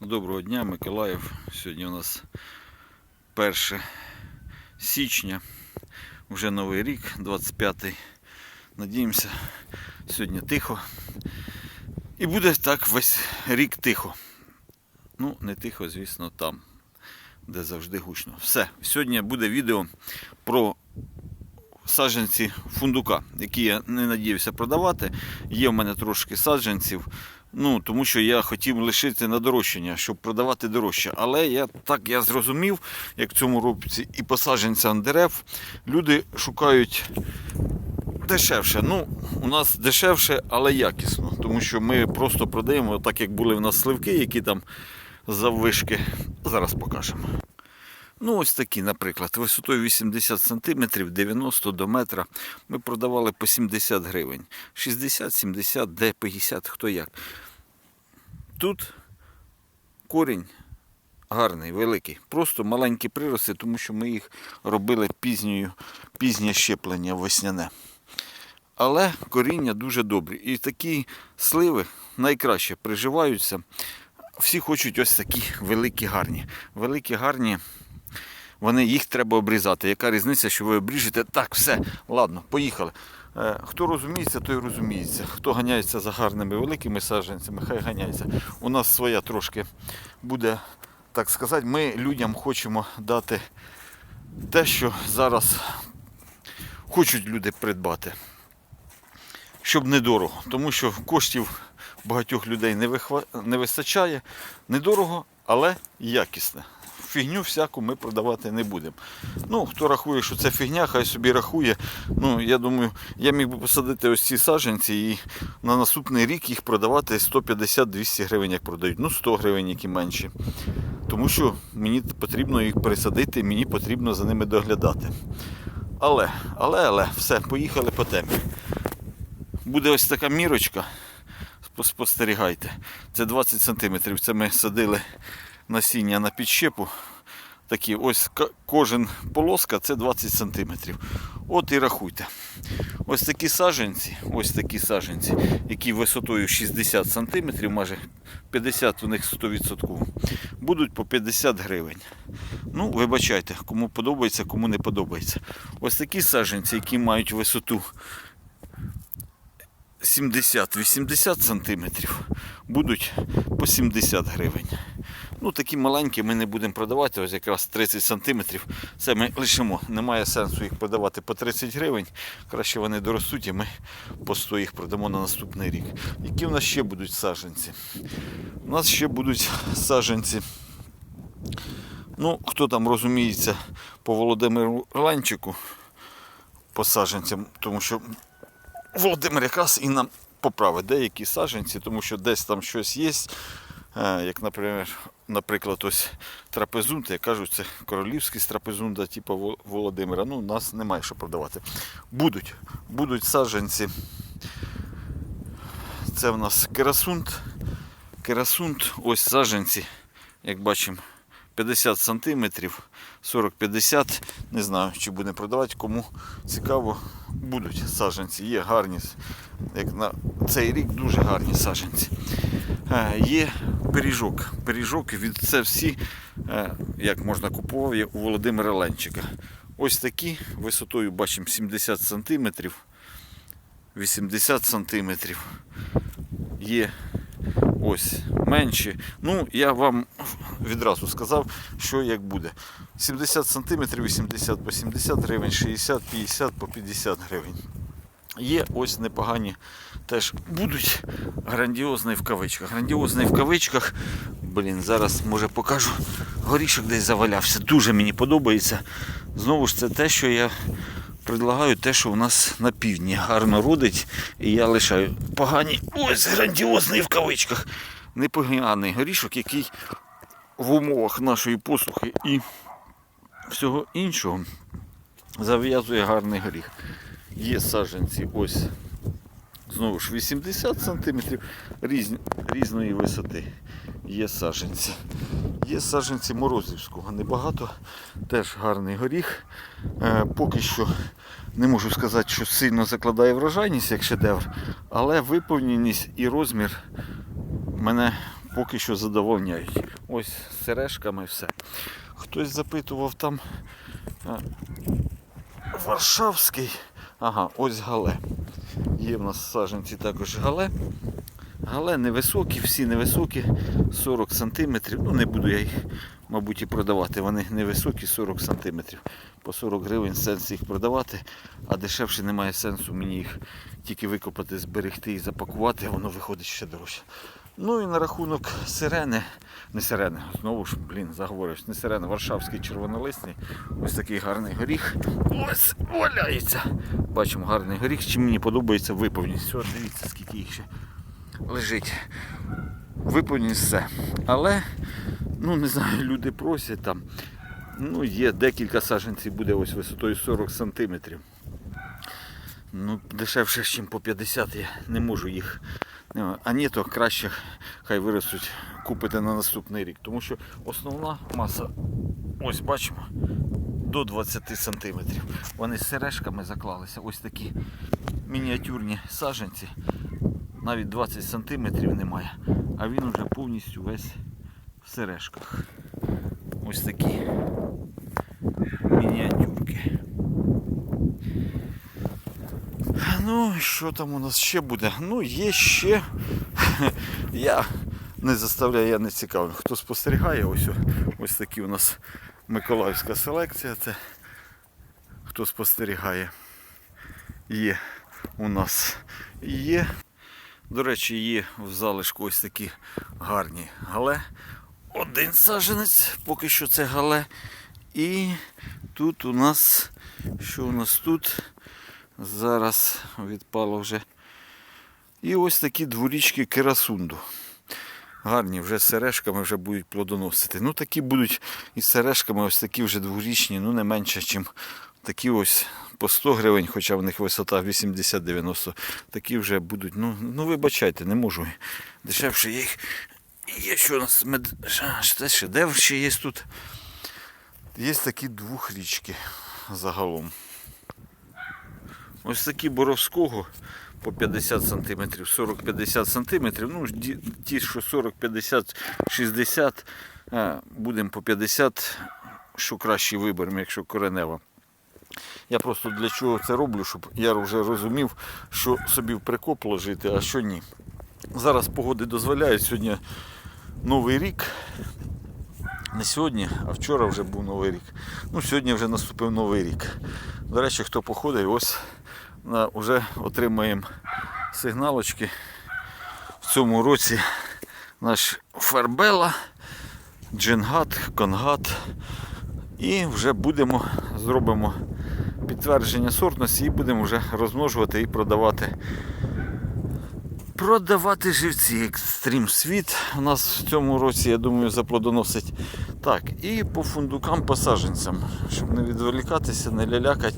Доброго дня, Миколаїв. Сьогодні у нас 1 січня, вже новий рік, 25-й. Надіємося, сьогодні тихо. І буде так весь рік тихо. Ну, не тихо, звісно, там, де завжди гучно. Все, сьогодні буде відео про саджанці фундука, які я не надіявся продавати. Є в мене трошки саджанців. Ну, тому що я хотів лишити на дорожчання, щоб продавати дорожче. Але я так я зрозумів, як в цьому році і по саджанцям дерев люди шукають дешевше. Ну, у нас дешевше, але якісно. Тому що ми просто продаємо, так як були в нас сливки, які там заввишки. Зараз покажемо. Ну, ось такі, наприклад, висотою 80 см, 90 до метра. Ми продавали по 70 гривень. 60, 70, де 50, хто як. Тут корінь гарний, великий. Просто маленькі прирости, тому що ми їх робили пізньою, пізнє щеплення весняне. Але коріння дуже добрі. І такі сливи найкраще приживаються. Всі хочуть ось такі великі гарні. Великі гарні вони їх треба обрізати. Яка різниця, що ви обріжете? Так, все, ладно, поїхали. Е, Хто розуміється, той розуміється. Хто ганяється за гарними великими саджанцями, хай ганяється. У нас своя трошки буде, так сказати, ми людям хочемо дати те, що зараз хочуть люди придбати. Щоб недорого. Тому що коштів багатьох людей не, вистачає. Недорого, але якісне фігню всяку ми продавати не будемо. Ну, хто рахує, що це фігня, хай собі рахує. Ну, я думаю, я міг би посадити ось ці саджанці і на наступний рік їх продавати 150-200 гривень, як продають. Ну, 100 гривень, які менші. Тому що мені потрібно їх пересадити, мені потрібно за ними доглядати. Але, але, але, все, поїхали по темі. Буде ось така мірочка. Спостерігайте. Це 20 см. Це ми садили насіння на підщепу. Такі ось кожен полоска це 20 см. От і рахуйте. Ось такі саджанці, ось такі саджанці, які висотою 60 см, майже 50 у них 100%, будуть по 50 гривень. Ну, вибачайте, кому подобається, кому не подобається. Ось такі саджанці, які мають висоту 70-80 см, будуть по 70 гривень. Ну, такі маленькі ми не будемо продавати, ось якраз 30 см. Це ми лишимо. Немає сенсу їх продавати по 30 гривень. Краще вони доростуть і ми по 100 їх продамо на наступний рік. Які в нас ще будуть саджанці? У нас ще будуть саджанці. Ну, хто там розуміється по Володимиру Ланчику, по саджанцям, тому що Володимир якраз і нам поправить деякі саджанці, тому що десь там щось є. Е, Як, наприклад, ось трапезунда, як кажуть, це королівський трапезунда, типу Володимира. Ну, нас немає що продавати. Будуть, будуть саджанці. Це в нас керасунд. Керасунд, ось саджанці, як бачимо, 50 сантиметрів, 40-50. Не знаю, чи буде продавати, кому цікаво, будуть саджанці. Є гарні, як на цей рік дуже гарні саджанці. Е, Є пиріжок. Пиріжок від це всі, е, як можна купував, є у Володимира Ленчика. Ось такі висотою бачимо 70 сантиметрів, 80 сантиметрів. Є ось менші. Ну, я вам відразу сказав, що як буде. 70 сантиметрів, 80 по 70 гривень, 60, 50 по 50 гривень. Є ось непогані теж будуть грандіозні в кавичках. Грандіозний в кавичках. Блін, зараз може покажу. Горішок десь завалявся. Дуже мені подобається. Знову ж це те, що я предлагаю, те, що у нас на півдні гарно родить. І я лишаю погані. Ось грандіозний в кавичках. Непоганий горішок, який в умовах нашої послухи і всього іншого зав'язує гарний горіх. Є саджанці ось знову ж 80 см різ, різної висоти. Є саджанці. Є саджанці Морозівського. Небагато, теж гарний горіх. Е, поки що не можу сказати, що сильно закладає врожайність як шедевр, але виповненість і розмір мене поки що задовольняють. Ось сережками все. Хтось запитував там Варшавський. Ага, ось гале. Є в нас саджанці також гале. Гале невисокі, всі невисокі, 40 см. Ну не буду я їх, мабуть, і продавати. Вони невисокі, 40 см. По 40 гривень сенс їх продавати, а дешевше немає сенсу мені їх тільки викопати, зберегти і запакувати, воно виходить ще дорожче. Ну і на рахунок сирени, не сирени, знову ж, блін, заговорюсь, не сирени, Варшавський червонолисний. Ось такий гарний горіх. Ось валяється. Бачимо гарний горіх. Чим мені подобається виповність. От дивіться, скільки їх ще лежить. Виповність все. Але, ну не знаю, люди просять там. Ну, є декілька саджанців, буде ось висотою 40 сантиметрів. Ну, дешевше, ніж по 50 я не можу їх. А ні, то краще хай виростуть, купити на наступний рік. Тому що основна маса, ось бачимо, до 20 сантиметрів. Вони з сережками заклалися. Ось такі мініатюрні саджанці. Навіть 20 сантиметрів немає. А він вже повністю весь в сережках. Ось такі мініатюрки. Ну, що там у нас ще буде? Ну, є ще. Я не заставляю, я не цікавий. Хто спостерігає, ось, ось такі у нас Миколаївська селекція. Це хто спостерігає. Є у нас є. До речі, є в залишку ось такі гарні гале. Один саженець, поки що це гале. І тут у нас, що у нас тут? Зараз відпало вже. І ось такі дворічки керасунду. Гарні, вже з сережками вже будуть плодоносити. Ну такі будуть із сережками, ось такі вже дворічні, ну не менше, ніж такі ось по 100 гривень, хоча в них висота 80-90. Такі вже будуть, ну, ну вибачайте, не можу. Дешевше їх. Є що у нас мед... Шедевр ще є тут. Є такі двохрічки загалом. Ось такі боровського по 50 см, 40-50 см. Ну, ті, що 40, 50, 60, будемо по 50, що краще виберемо, якщо коренева. Я просто для чого це роблю, щоб я вже розумів, що собі в прикоп ложити, а що ні. Зараз погоди дозволяють. Сьогодні Новий рік. Не сьогодні, а вчора вже був Новий рік. Ну, сьогодні вже наступив Новий рік. До речі, хто походить, ось вже отримаємо сигналочки. В цьому році наш Фарбела, Джингат, Конгат. І вже будемо, зробимо підтвердження сортності і будемо вже розмножувати і продавати. Продавати живці екстрім світ у нас в цьому році, я думаю, заплодоносить. Так, і по фундукам посадженцям, щоб не відволікатися, не лялякати.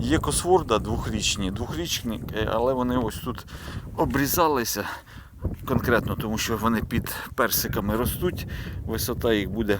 Є косворда двохрічні, двохрічні, е, але вони ось тут обрізалися конкретно, тому що вони під персиками ростуть. Висота їх буде,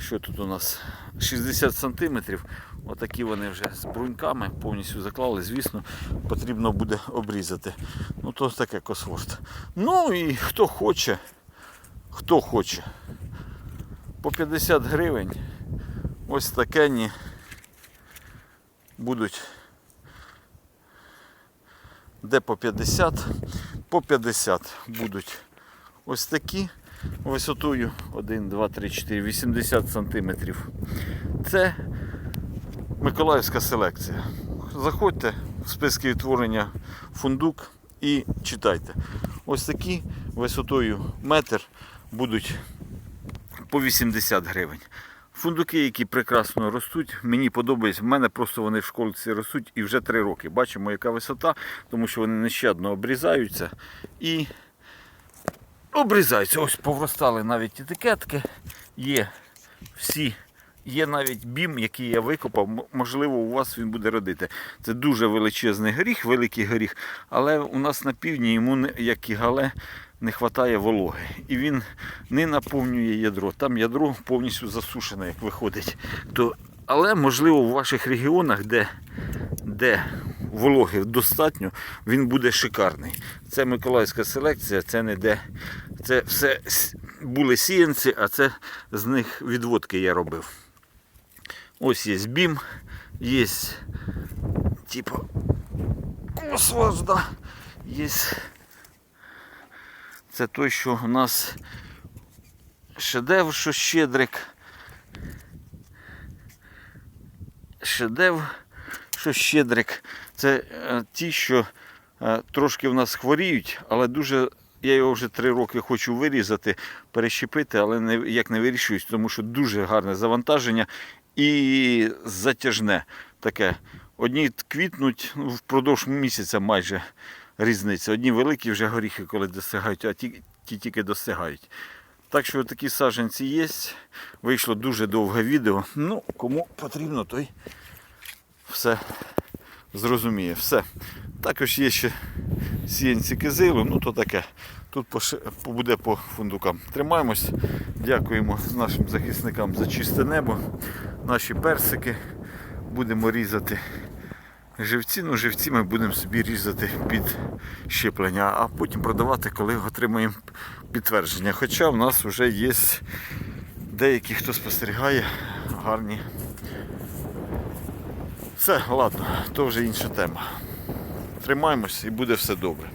що тут у нас 60 сантиметрів. Отакі вони вже з бруньками повністю заклали. Звісно, потрібно буде обрізати. Ну то таке косворд. Ну і хто хоче, хто хоче. По 50 гривень ось такені будуть де по 50, по 50 будуть ось такі висотою 1, 2, 3, 4, 80 сантиметрів. Це Миколаївська селекція. Заходьте в списки відтворення фундук і читайте. Ось такі висотою метр будуть по 80 гривень. Фундуки, які прекрасно ростуть, мені подобається. В мене просто вони в школці ростуть і вже три роки. Бачимо, яка висота, тому що вони нещадно обрізаються і обрізаються. Ось повростали навіть етикетки. Є всі. Є навіть бім, який я викопав. Можливо, у вас він буде родити. Це дуже величезний горіх, великий горіх, але у нас на півдні йому, як і гале, не вистачає вологи. І він не наповнює ядро. Там ядро повністю засушене, як виходить. То, але можливо в ваших регіонах, де, де вологи достатньо, він буде шикарний. Це миколаївська селекція, це не де. Це все були сіянці, а це з них відводки я робив. Ось є бім, є типа косваш, да. Є. Це той, що у нас шедевр, що щедрик. Шедевр, що щедрик. Це е, ті, що е, трошки в нас хворіють, але дуже. Я його вже три роки хочу вирізати, перещепити, але не, як не вирішуюсь, тому що дуже гарне завантаження і затяжне таке. Одні квітнуть ну, впродовж місяця майже різниця. Одні великі вже горіхи, коли достигають, а ті, ті тільки достигають. Так що такі саджанці є. Вийшло дуже довге відео. Ну, кому потрібно, той все зрозуміє. Все. Також є ще сіянці кизилу, ну то таке. Тут буде по фундукам. Тримаємось. Дякуємо нашим захисникам за чисте небо. Наші персики. Будемо різати живці. Ну, живці ми будемо собі різати під щеплення, а потім продавати, коли отримаємо підтвердження. Хоча в нас вже є деякі, хто спостерігає, гарні. Все, ладно, то вже інша тема. Тримаємось і буде все добре.